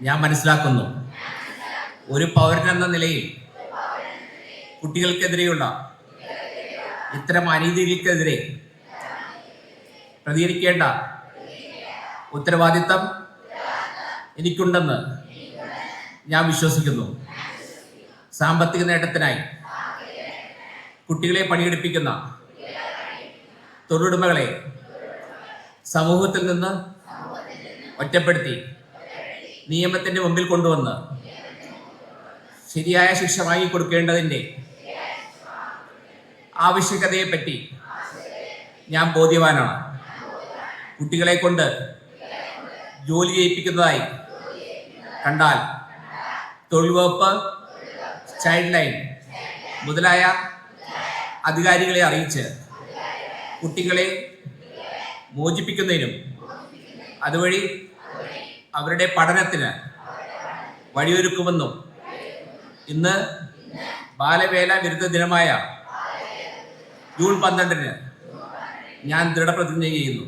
ഞാൻ മനസ്സിലാക്കുന്നു. ഒരു പൗരൻ എന്ന നിലയിൽ കുട്ടികൾക്കെതിരെയുള്ള ഇത്തരം അനീതികൾക്കെതിരെ പ്രതികരിക്കേണ്ട ഉത്തരവാദിത്തം എനിക്കുണ്ടെന്ന് ഞാൻ വിശ്വസിക്കുന്നു. സാമ്പത്തിക നേട്ടത്തിനായി കുട്ടികളെ പണിയെടുപ്പിക്കുന്ന തൊഴിലുടമകളെ സമൂഹത്തിൽ നിന്ന് ഒറ്റപ്പെടുത്തി. നിയമത്തിന്റെ മുമ്പിൽ കൊണ്ടുവന്ന് ശരിയായ ശിക്ഷ വാങ്ങിക്കൊടുക്കേണ്ടതിന്റെ ആവശ്യകതയെപ്പറ്റി ഞാൻ ബോധ്യവാനാണ്. കുട്ടികളെ കൊണ്ട് ജോലി ചെയ്യിപ്പിക്കുന്നതായി കണ്ടാൽ തൊഴിൽ വകുപ്പ് ചൈൽഡ് ലൈൻ മുതലായ അധികാരികളെ അറിയിച്ച് കുട്ടികളെ മോചിപ്പിക്കുന്നതിനും അതുവഴി അവരുടെ പഠനത്തിന് വഴിയൊരുക്കുമെന്നും ഇന്ന് ബാലവേല വിരുദ്ധ ദിനമായ ജൂൺ പന്ത്രണ്ടിന് ഞാൻ ദൃഢപ്രതിജ്ഞ ചെയ്യുന്നു.